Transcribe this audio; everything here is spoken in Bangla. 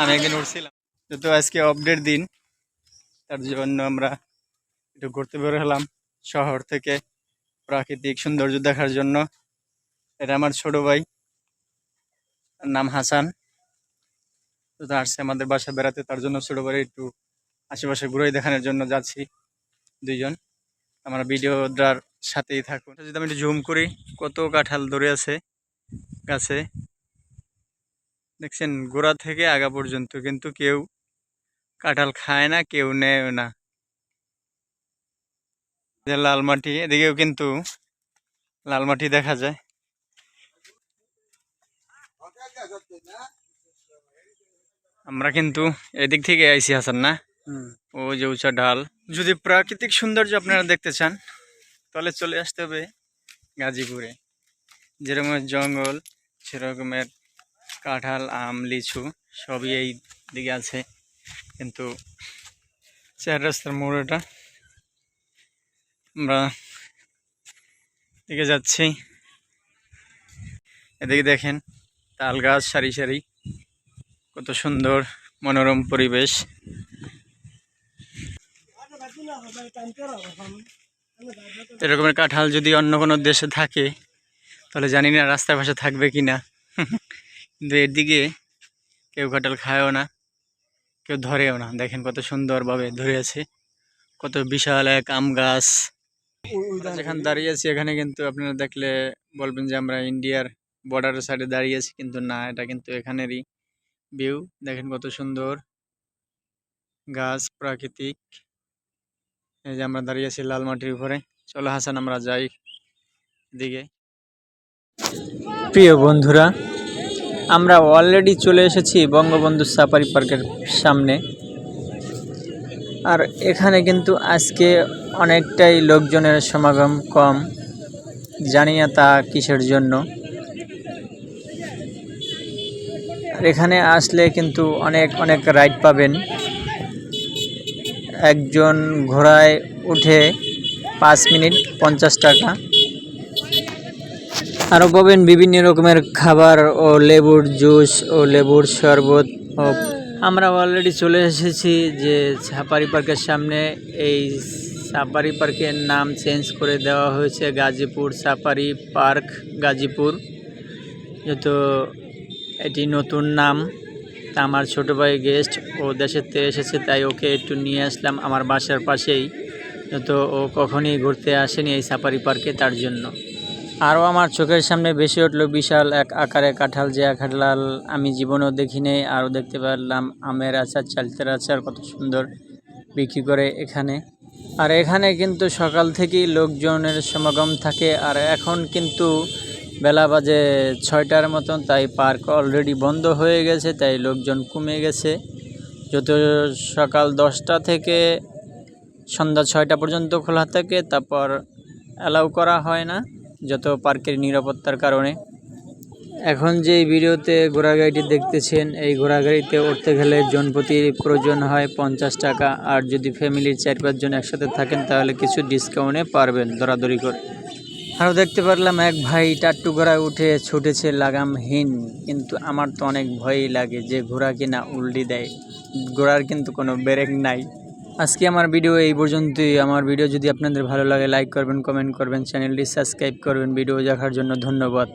আমি একদিন উঠছিলাম। তো আজকে আপডেট দিন। তার জন্য আমরা একটু ঘুরতে বের হলাম শহর থেকে প্রাকৃতিক সৌন্দর্য দেখার জন্য। এটা আমার ছোট ভাই। নাম হাসান। তো তা আসছে আমাদের বাসা বেড়াতে, তার জন্য ছোট ভাই একটু আশেপাশে ঘুরে দেখানোর জন্য যাচ্ছি দুইজন। আমরা ভিডিওটার সাথেই থাকুন। যদি আমি একটু জুম করি, কত কাঁঠাল ধরে আছে গাছে? দেখছেন গোড়া থেকে আগা পর্যন্ত কিন্তু কেউ কাঁঠাল খায় না কেউ নেয় না। যে লাল মাটি এদিকেও কিন্তু লাল মাটি দেখা যায়। আমরা কিন্তু এদিক থেকে আইসি হাসান না? ও যে উঁচা ঢাল। যদি প্রাকৃতিক সৌন্দর্য আপনারা দেখতে চান তাহলে চলে আসতে হবে গাজীপুরে। যেরকমের জঙ্গল সেরকমের কাঁঠাল, আম, লিচু সবই এই দিকে আছে। কিন্তু চার রাস্তার মোড়টা আমরা দিকে যাচ্ছি। এদিকে দেখেন তাল গাছ সারি সারি, কত সুন্দর মনোরম পরিবেশ। এরকমের কাঁঠাল যদি অন্য কোনো দেশে থাকে, তাহলে জানি না রাস্তার পাশে থাকবে কি না কিন্তু এর দিকে কেউ কাঁঠাল খায়ও না, কেউ ধরেও না। দেখেন কত সুন্দরভাবে ধরে আছে, কত বিশাল এক আম গাছ। যেখানে দাঁড়িয়ে আছি, এখানে কিন্তু আপনারা দেখলে বলবেন যে আমরা ইন্ডিয়ার বর্ডারের সাইডে দাঁড়িয়ে আছি, কিন্তু না, এটা কিন্তু এখানেরই ভিউ দেখেন কত সুন্দর গাছ, প্রাকৃতিক। এই যে আমরা দাঁড়িয়ে আছি লাল মাটির উপরে। চলো হাসান, আমরা যাই দিকে প্রিয় বন্ধুরা আমরা অলরেডি চলে এসেছি বঙ্গবন্ধু সাফারি পার্কের সামনে। আর এখানে কিন্তু আজকে অনেকটাই লোকজনের সমাগম কম। জানি না তা কিসের জন্য। আর এখানে আসলে কিন্তু অনেক অনেক রাইড পাবেন। একজন ঘোড়ায় উঠে পাঁচ মিনিট পঞ্চাশ টাকা। আরও পাবেন বিভিন্ন রকমের খাবার ও লেবুর জুস ও লেবুর শরবত ও আমরা অলরেডি চলে এসেছি যে সাফারি পার্কের সামনে। এই সাফারি পার্কের নাম চেঞ্জ করে দেওয়া হয়েছে গাজীপুর সাফারি পার্ক, গাজীপুর। যেহেতু এটি নতুন নাম, তা আমার ছোটো ভাই গেস্ট ও দেশের থেকে এসেছে, তাই ওকে একটু নিয়ে আসলাম আমার বাসার পাশেই। তো ও কখনই ঘুরতে আসেনি এই সাফারি পার্কে, তার জন্য। আরও আমার চোখের সামনে বেশি উঠল বিশাল এক আকারে কাঁঠাল যে কাঁঠাল আমি জীবনেও দেখিনি, আরও দেখতে পারলাম আমের আচার, চালতের আচার কত সুন্দর বিক্রি করে এখানে। আর এখানে কিন্তু সকাল থেকেই লোকজনের সমাগম থাকে, আর এখন কিন্তু বেলা বাজে ছয়টার মতন, তাই পার্ক অলরেডি বন্ধ হয়ে গেছে, তাই লোকজন কমে গেছে। যত সকাল দশটা থেকে সন্ধ্যা ছয়টা পর্যন্ত খোলা থাকে, তারপর অ্যালাউ করা হয় না। যত পার্কের নিরাপত্তার কারণে। এখন যে ভিডিওতে ঘোড়াগাড়িটি দেখতেছেন, এই ঘোড়াগাড়িতে উঠতে গেলে জনপ্রতি প্রয়োজন হয় পঞ্চাশ টাকা। আর যদি ফ্যামিলির চার পাঁচজন একসাথে থাকেন, তাহলে কিছু ডিসকাউন্টে পারবেন দরাদরি করে। আরও দেখতে পারলাম, এক ভাই টাট্টু ঘোড়ায় উঠে ছুটেছে লাগামহীন। কিন্তু আমার তো অনেক ভয়ই লাগে যে ঘোড়া কিনা উল্টি দেয়। ঘোড়ার কিন্তু কোনো ব্রেক নাই। আজকে আমার ভিডিও এই পর্যন্তই। আমার ভিডিও যদি আপনাদের ভালো লাগে লাইক করবেন কমেন্ট করবেন চ্যানেলটি সাবস্ক্রাইব করবেন। ভিডিও দেখার জন্য ধন্যবাদ।